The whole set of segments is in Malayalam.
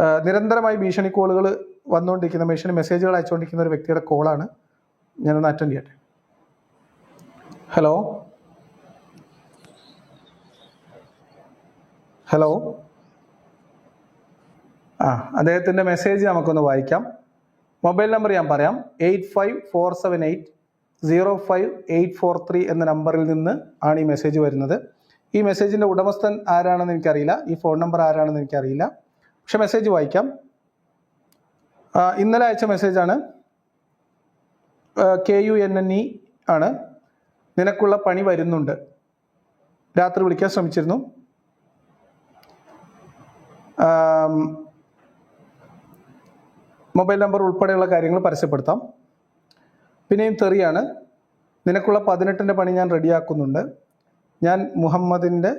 നിരന്തരമായി ഭീഷണി കോളുകൾ വന്നുകൊണ്ടിരിക്കുന്ന ഭീഷണി മെസ്സേജുകൾ അയച്ചുകൊണ്ടിരിക്കുന്ന ഒരു വ്യക്തിയുടെ കോളാണ് ഞാനൊന്ന് അറ്റൻഡ് ചെയ്യട്ടെ. ഹലോ ഹലോ ആ അദ്ദേഹത്തിന്റെ മെസ്സേജ് നമുക്കൊന്ന് വായിക്കാം. മൊബൈൽ നമ്പർ ഞാൻ പറയാം. Eight five four seven eight zero five eight four three എന്ന നമ്പറിൽ നിന്ന് ആണ് ഈ മെസ്സേജ് വരുന്നത്. ഈ മെസ്സേജിന്റെ ഉടമസ്ഥൻ ആരാണെന്ന് എനിക്കറിയില്ല. ഈ ഫോൺ നമ്പർ ആരാണെന്ന് എനിക്കറിയില്ല. പക്ഷെ മെസ്സേജ് വായിക്കാം. ഇന്നലെ അയച്ച മെസ്സേജാണ് K U N N E ആണ്. നിനക്കുള്ള പണി വരുന്നുണ്ട്. രാത്രി വിളിക്കാൻ ശ്രമിച്ചിരുന്നു. മൊബൈൽ നമ്പർ ഉൾപ്പെടെയുള്ള കാര്യങ്ങൾ പരസ്യപ്പെടുത്താം. പിന്നെയും തെറിയാണ്. നിനക്കുള്ള പതിനെട്ടിന്റെ പണി ഞാൻ റെഡിയാക്കുന്നുണ്ട് ഞാൻ മുഹമ്മദിന്റെ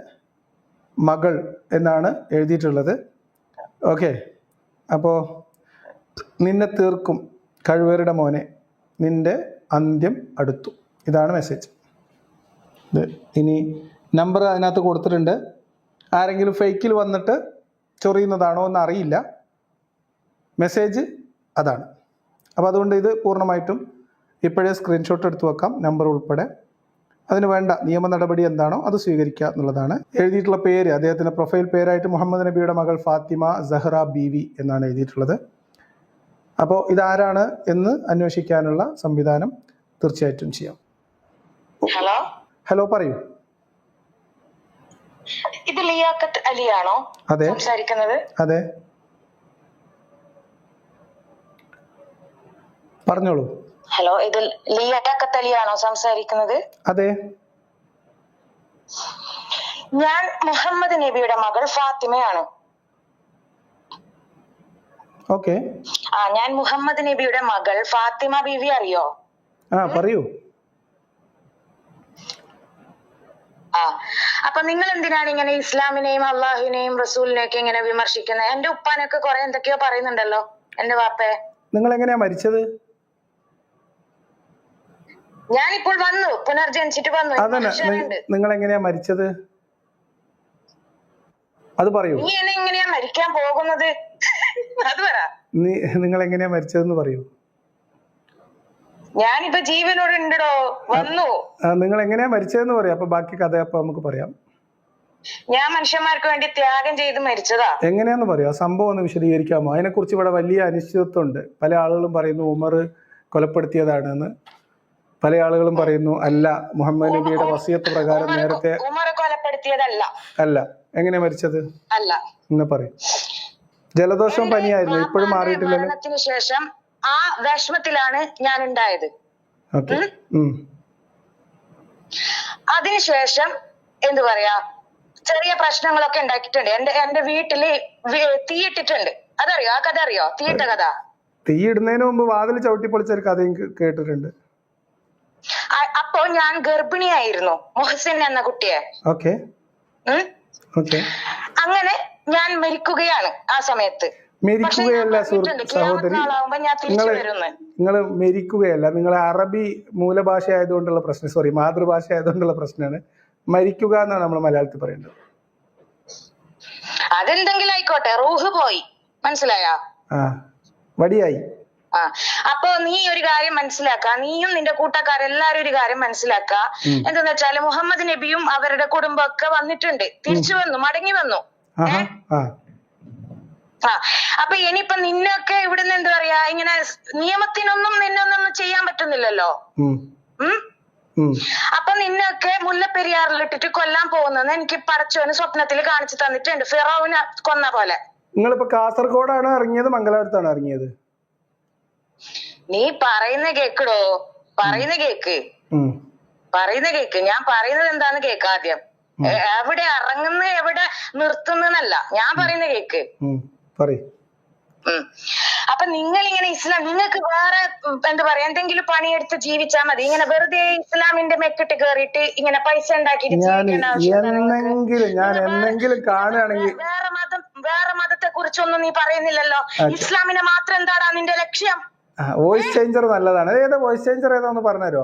മകൾ എന്നാണ് എഴുതിയിട്ടുള്ളത്. ഓക്കെ. അപ്പോൾ നിന്നെ തീർക്കും കഴിവേറുടെ മോനെ. നിന്റെ അന്ത്യം അടുത്തു. ഇതാണ് മെസ്സേജ് ഇത് ഇനി നമ്പർ അതിനകത്ത് കൊടുത്തിട്ടുണ്ട്. ആരെങ്കിലും ഫേക്കിൽ വന്നിട്ട് ചൊറിയുന്നതാണോ എന്ന് അറിയില്ല മെസ്സേജ് അതാണ്. അപ്പോൾ അതുകൊണ്ട് ഇത് പൂർണമായിട്ടും ഇപ്പോഴേ സ്ക്രീൻഷോട്ട് എടുത്ത് വെക്കാം. നമ്പർ ഉൾപ്പെടെ. അതിന് വേണ്ട നിയമ നടപടി എന്താണോ അത് സ്വീകരിക്കുക എന്നുള്ളതാണ്. എഴുതിയിട്ടുള്ള പേര് അദ്ദേഹത്തിന്റെ പ്രൊഫൈൽ പേരായിട്ട് മുഹമ്മദ് നബിയുടെ മകൾ ഫാത്തിമ സഹ്റ ബീവി എന്നാണ് എഴുതിയിട്ടുള്ളത്. അപ്പോൾ ഇതാരാണ് എന്ന് അന്വേഷിക്കാനുള്ള സംവിധാനം തീർച്ചയായിട്ടും ചെയ്യാം. ഹലോ? ഹലോ പറയൂ. ഇത് ലിയാഖത്ത് അലിയാണോ അതെ. സംസാരിക്കുന്നത്? അതെ. പറഞ്ഞോളൂ. ഹലോ ഇത് ലിയാഖത്ത് അലിയാണോ സംസാരിക്കുന്നത്? അതെ. ഞാൻ മുഹമ്മദ് നബിയുടെ മകൾ ഫാത്തിമയാണ്. ഓക്കെ. ആ ഞാൻ മുഹമ്മദ് നബിയുടെ മകൾ ഫാത്തിമ ബീവി അറിയോ? ആ പറയൂ. ആ അപ്പൊ നിങ്ങൾ എന്തിനാണ് ഇങ്ങനെ ഇസ്ലാമിനെയും അള്ളാഹുവിനെയും റസൂലിനെയും ഒക്കെ ഇങ്ങനെ വിമർശിക്കുന്നത്? എന്റെ ഉപ്പാനൊക്കെ കുറെ എന്തൊക്കെയോ പറയുന്നുണ്ടല്ലോ എന്റെ വാപ്പേ. നിങ്ങൾ എങ്ങനെയാ മരിച്ചത്? ഞാനിപ്പോൾ വന്നു പുനർജനിച്ചിട്ട് വന്നു. അതന്നെ. നിങ്ങൾ എങ്ങനെയാ മരിച്ചത്? അത് പറയൂ. നീ എന്നെ എങ്ങനെയാ മരിക്കാൻ പോകുന്നത്? അത് പറ. നീ നിങ്ങൾ എങ്ങനെയാ മരിച്ചതെന്ന് പറയൂ. ഞാനിപ്പോ ജീവനോട് ഉണ്ടോ വന്നു. നിങ്ങൾ എങ്ങനെയാ മരിച്ചതെന്ന് പറയാം. അപ്പൊ ബാക്കി കഥ അപ്പൊ നമുക്ക് പറയാം. ഞാൻ മനുഷ്യന്മാർക്ക് വേണ്ടി ത്യാഗം ചെയ്ത് മരിച്ചതാ. എങ്ങനെയാന്ന് പറയാ. സംഭവം ഒന്ന് വിശദീകരിക്കാമോ? അതിനെ കുറിച്ച് ഇവിടെ വലിയ അനിശ്ചിതത്വം ഉണ്ട് പല ആളുകളും പറയുന്നു ഉമർ കൊലപ്പെടുത്തിയതാണെന്ന്. പല ആളുകളും പറയുന്നു അല്ല മുഹമ്മദ് നബിയുടെ വസിയത്ത് പ്രകാരം നേരത്തെ കൊലപ്പെടുത്തിയതല്ല. അല്ല എങ്ങനെ മരിച്ചത്? അല്ല. എന്ന് പറയും. ജലദോഷം പനിയായിരുന്നു ഇപ്പോഴും മാറിയിട്ടില്ല മാറിയിട്ടില്ലല്ലോ? ശേഷം ആ വിഷമത്തിലാണ് ഞാൻ ഉണ്ടായത് അതിനുശേഷം എന്തു പറയാ ചെറിയ പ്രശ്നങ്ങളൊക്കെ ഉണ്ടാക്കിയിട്ടുണ്ട്. എന്റെ എന്റെ വീട്ടിൽ തീയിട്ടിട്ടുണ്ട്. അതറിയോ? ആ കഥ അറിയോ? തീയിട്ട കഥ? തീയിടുന്നതിന് മുമ്പ് വാതിൽ ചവിട്ടി പൊളിച്ച ഒരു കഥയും കേട്ടിട്ടുണ്ട്. അപ്പോ ഞാൻ ഗർഭിണിയായിരുന്നു മുഹസിൻ എന്ന കുട്ടിയെ. അങ്ങനെ ഞാൻ മരിക്കുകയാണ് ആ സമയത്ത്. മരിക്കുകയല്ല സഹോദരി നിങ്ങൾ നിങ്ങൾ മരിക്കുകയല്ല നിങ്ങൾ അറബി മൂലഭാഷ ആയതുകൊണ്ടുള്ള പ്രശ്നം സോറി മാതൃഭാഷ ആയതുകൊണ്ടുള്ള പ്രശ്നമാണ്. മരിക്കുക എന്നാണ് നമ്മൾ മലയാളത്തിൽ പറയേണ്ടത്. അതെന്തെങ്കിലും ആയിക്കോട്ടെ റൂഹ് പോയി. മനസ്സിലായോ? ആ വടിയായി. ആ. അപ്പൊ നീ ഒരു കാര്യം മനസ്സിലാക്ക. നീയും നിന്റെ കൂട്ടക്കാരെല്ലാരും ഒരു കാര്യം മനസ്സിലാക്ക. എന്തെന്ന് വെച്ചാൽ മുഹമ്മദ് നബിയും അവരുടെ കുടുംബമൊക്കെ വന്നിട്ടുണ്ട്. തിരിച്ചു വന്നു മടങ്ങി വന്നു. ആ. അപ്പൊ ഇനിയിപ്പൊ നിന്നൊക്കെ ഇവിടുന്ന് എന്താ പറയാ? ഇങ്ങനെ നിയമത്തിനൊന്നും നിന്നൊന്നും ചെയ്യാൻ പറ്റുന്നില്ലല്ലോ? അപ്പൊ നിന്നൊക്കെ മുല്ലപ്പെരിയാറിലിട്ടിട്ട് കൊല്ലാൻ പോകുന്നെന്ന് എനിക്ക് പടച്ചോന് സ്വപ്നത്തിൽ കാണിച്ചു തന്നിട്ടുണ്ട്. ഫിറോവിനെ കൊന്ന പോലെ. നിങ്ങളിപ്പോ കാസർഗോഡാണ് ഇറങ്ങിയത്? മംഗലാപുരത്താണ് ഇറങ്ങിയത്? നീ പറയുന്ന കേക്കടോ. പറയുന്ന കേക്ക്. പറയുന്ന കേക്ക്. ഞാൻ പറയുന്നത് എന്താന്ന് കേക്ക് ആദ്യം. എവിടെ ഇറങ്ങുന്ന എവിടെ നിർത്തുന്നല്ല ഞാൻ പറയുന്ന കേക്ക്. അപ്പൊ നിങ്ങൾ ഇങ്ങനെ ഇസ്ലാം നിങ്ങൾക്ക് വേറെ എന്താ പറയാ എന്തെങ്കിലും പണിയെടുത്ത് ജീവിച്ചാ മതി. ഇങ്ങനെ വെറുതെ ഇസ്ലാമിന്റെ മെക്കിട്ട് കേറിയിട്ട് ഇങ്ങനെ പൈസ ഉണ്ടാക്കിയിട്ട് വേറെ മതം വേറെ മതത്തെ കുറിച്ചൊന്നും നീ പറയുന്നില്ലല്ലോ. ഇസ്ലാമിനെ മാത്രം എന്താടാ നിന്റെ ലക്ഷ്യം? വോയിസ് ചേഞ്ചർ നല്ലതാണ്. ഏതാ വോയിസ് ചേഞ്ചർ ഏതാന്ന് പറഞ്ഞുതരോ?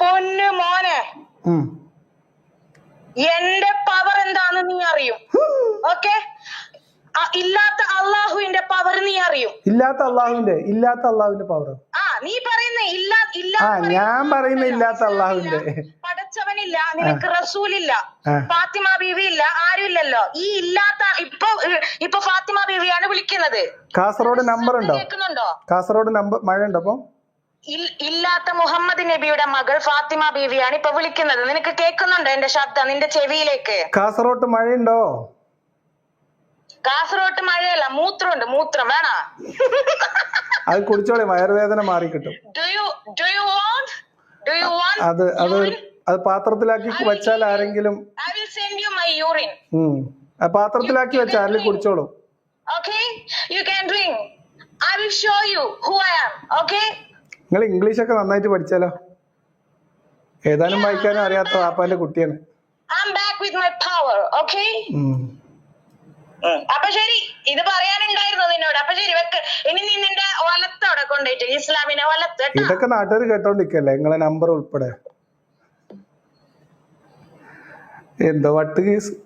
പൊന്നു മോനെ. എന്റെ പവർ എന്താണെന്ന് നീ അറിയും. ഓക്കെ ഇല്ലാത്ത അള്ളാഹുവിന്റെ പവർ നീ അറിയും. ഇല്ലാത്ത അള്ളാഹുവിന്റെ ഇല്ലാത്ത അള്ളാഹുവിന്റെ പവർ ആ നീ പറയുന്ന ഇല്ലാ ഇല്ല ഞാൻ പറയുന്ന ഇല്ലാത്ത അള്ളാഹുവിന്റെ പടച്ചവനില്ല നിനക്ക് റസൂൽ ഇല്ല ഫാത്തിമ ബീവി ഇല്ല ആരും ഇല്ലല്ലോ ഈ ഇല്ലാത്ത ഇപ്പൊ ഇപ്പൊ ഫാത്തിമ ബീവിയാണ് വിളിക്കുന്നത്. കാസർഗോഡ് നമ്പർ ഉണ്ടോ? കേൾക്കുന്നുണ്ടോ? കാസർഗോഡ് നമ്പർ മഴ ഉണ്ടോ അപ്പൊ ഇല്ലാത്ത മുഹമ്മദ് നബിയുടെ മകൾ ഫാത്തിമ ബീവിയാണ് ഇപ്പൊ വിളിക്കുന്നത്. നിനക്ക് കേൾക്കുന്നുണ്ടോ എന്റെ ശബ്ദം നിന്റെ ചെവിയിലേക്ക്? കാസർഗോഡ് മഴയുണ്ടോ? കാസർഗോട്ട് മഴയല്ല മൂത്രമുണ്ട് മൂത്രം വേണ? അത് കുടിച്ചോളി വയറുവേദന മാറി കിട്ടും do you do you want do you want അത് അത് അത് പാത്രത്തിലാക്കി വെച്ചാൽ ആരെങ്കിലും ഉം പാത്രത്തിലാക്കി വെച്ചാൽ ആരെങ്കിലും കുടിച്ചോളും Okay? You can drink. I will show you who I am. Okay? നിങ്ങൾ ഇംഗ്ലീഷ് ഒക്കെ നന്നായിട്ട് പഠിച്ചാലോ ഏതാനും വായിക്കാനും അറിയാത്ത വാപ്പാന്റെ കുട്ടിയാണ് I'm back with my power. Okay? ഉം. അപ്പൊ ശരി ഇത് പറയാനുണ്ടായിരുന്നു നിന്നോട് അപ്പൊ ശരി വെക്ക് ഇനി നീ നിന്റെ വലത്തോടെ കൊണ്ടുപോയിട്ട് ഇസ്ലാമിനെ വലത്ത് കേട്ടോ? ഇതൊക്കെ നാട്ടുകാർ കേട്ടോണ്ടിരിക്കല്ലേ നിങ്ങളെ നമ്പർ ഉൾപ്പെടെ And the what is